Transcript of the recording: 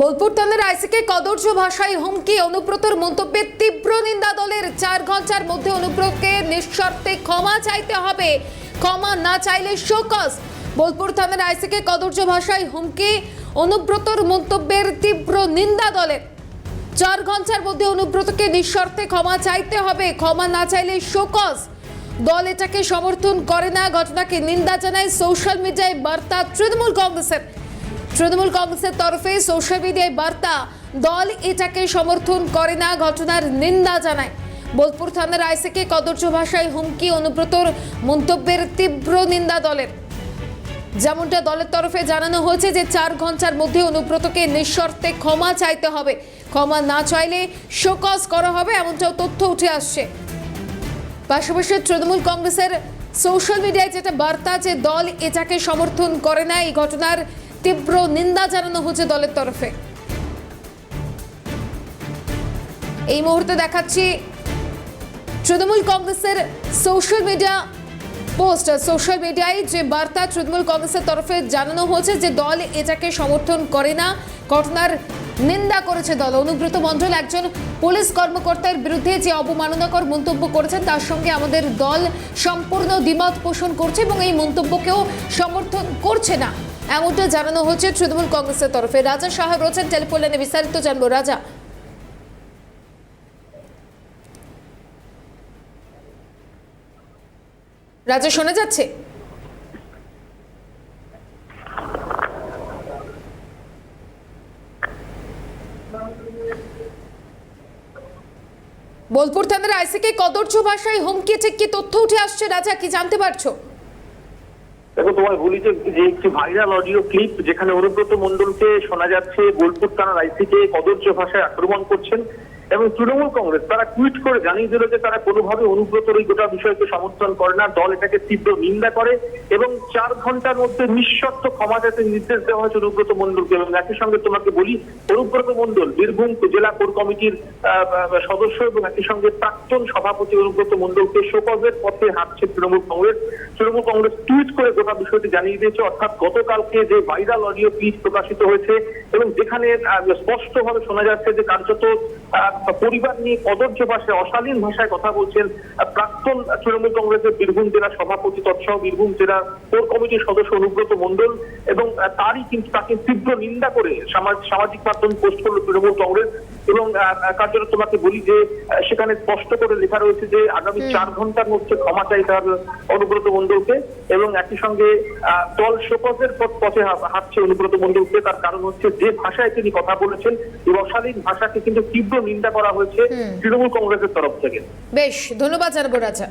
বোলপুর থানার আইসিকে কদর্য ভাষায় হুমকি, অনুব্রতর মন্তব্যের তীব্র নিন্দা দলের চার ঘণ্টার মধ্যে অনুব্রতকে নিঃশর্তে ক্ষমা চাইতে হবে। ক্ষমা না চাইলে শোকস বোলপুর থানার আইসিকে কদর্য ভাষায় হুমকি, অনুব্রতর মন্তব্যের তীব্র নিন্দা দলের। চার ঘণ্টার মধ্যে অনুব্রতকে নিঃশর্তে ক্ষমা চাইতে হবে, ক্ষমা না চাইলে শোকস দল এটাকে সমর্থন করে না, ঘটনাকে নিন্দা জানায় সোশ্যাল মিডিয়ায় বার্তা তৃণমূল কংগ্রেসের। তৃণমূল কংগ্রেসের তরফে সোশ্যাল মিডিয়ায় বার্তা, দল এটাকে সমর্থন করে না, ঘটনার নিন্দা জানায়। বোলপুর থানার আইসিকে কদর্য ভাষায় হুমকি, অনুব্রতর মন্তব্যের তীব্র নিন্দা দলের। যেমনটা দলের তরফে জানানো হয়েছে যে, চার ঘণ্টার মধ্যে অনুব্রতকে নিঃশর্তে ক্ষমা চাইতে হবে। ক্ষমা না চাইলে শোকজ করা হবে, এমনটাও তথ্য উঠে আসছে। পাশাপাশি তৃণমূল কংগ্রেসের সোশ্যাল মিডিয়ায় যেটা বার্তা যে, দল এটাকে সমর্থন করে না, এই ঘটনার তীব্র নিন্দা জানানো হচ্ছে দলের তরফে। এই মুহূর্তে দেখাচ্ছি তৃণমূল কংগ্রেসের সোশ্যাল মিডিয়া পোস্ট। সোশ্যাল মিডিয়ায় যে বার্তা তৃণমূল কংগ্রেসের তরফে জানানো হয়েছে যে দল এটাকে সমর্থন করে না, ঘটনার নিন্দা করেছে দল। অনুব্রত মণ্ডল একজন পুলিশ কর্মকর্তার বিরুদ্ধে যে অবমাননাকর মন্তব্য করেছেন, তার সঙ্গে আমাদের দল সম্পূর্ণ দ্বিমত পোষণ করছে এবং এই মন্তব্যকেও সমর্থন করছে না। এমনটা জানানো হচ্ছে তৃণমূল কংগ্রেসের তরফে। রাজা সাহা রয়েছেন, টেলিফোন বিস্তারিত জানব। রাজা। রাজা, শোনা যাচ্ছে? বোলপুর থানার আইসিকে কদর্য ভাষায় হুমকি, ঠিক কি তথ্য উঠে আসছে? রাজা, কি জানতে পারছ? দেখো, তোমায় বলি যে একটি ভাইরাল অডিও ক্লিপ যেখানে অনুব্রত মন্ডলকে শোনা যাচ্ছে বোলপুর থানার আইসিকে কদর্য ভাষায় আক্রমণ করছেন। এবং তৃণমূল কংগ্রেস, তারা টুইট করে জানিয়ে দিল যে তারা কোনোভাবে অনুব্রতর এই গোটা বিষয়কে সমর্থন করে না, দল এটাকে তীব্র নিন্দা করে এবং চার ঘণ্টার মধ্যে নিঃশর্ত ক্ষমা যাতে নির্দেশ দেওয়া হয়েছে অনুব্রত মণ্ডলকে এবং একই সঙ্গে তোমাকে বলি, অনুব্রত মণ্ডল, বীরভূম জেলা কোর কমিটির সদস্য এবং একই সঙ্গে প্রাক্তন সভাপতি অনুব্রত মন্ডলকে শোকজের পথে হাঁটছে তৃণমূল কংগ্রেস। তৃণমূল কংগ্রেস টুইট করে গোটা বিষয়টি জানিয়ে দিয়েছে, অর্থাৎ গতকালকে যে ভাইরাল অডিও ক্লিপ প্রকাশিত হয়েছে এবং যেখানে স্পষ্টভাবে শোনা যাচ্ছে যে কার্যত পরিবার নিয়ে কদর্য ভাষায় অশালীন ভাষায় কথা বলছেন প্রাক্তন তৃণমূল কংগ্রেসের বীরভূম জেলা সভাপতি তৎসহ বীরভূম জেলা কোর কমিটির সদস্য অনুব্রত মণ্ডল এবং তারই কিন্তু তাকে তীব্র নিন্দা করে সামাজিক মাধ্যমে পোস্ট করল তৃণমূল কংগ্রেস এবং কার্যত তোমাকে বলি যে সেখানে স্পষ্ট করে লেখা রয়েছে যে আগামী চার ঘণ্টার মধ্যে ক্ষমা চাইতে তার অনুব্রত মণ্ডলকে এবং একই সঙ্গে আহ, দল শোকজের পথ পথে হাঁটছে অনুব্রত মণ্ডলকে। তার কারণ হচ্ছে যে ভাষায় তিনি কথা বলেছেন এই অশালীন ভাষাকে কিন্তু তীব্র নিন্দা করা হয়েছে তৃণমূল কংগ্রেসের তরফ থেকে। বেশ ধন্যবাদ জানাব রাজা।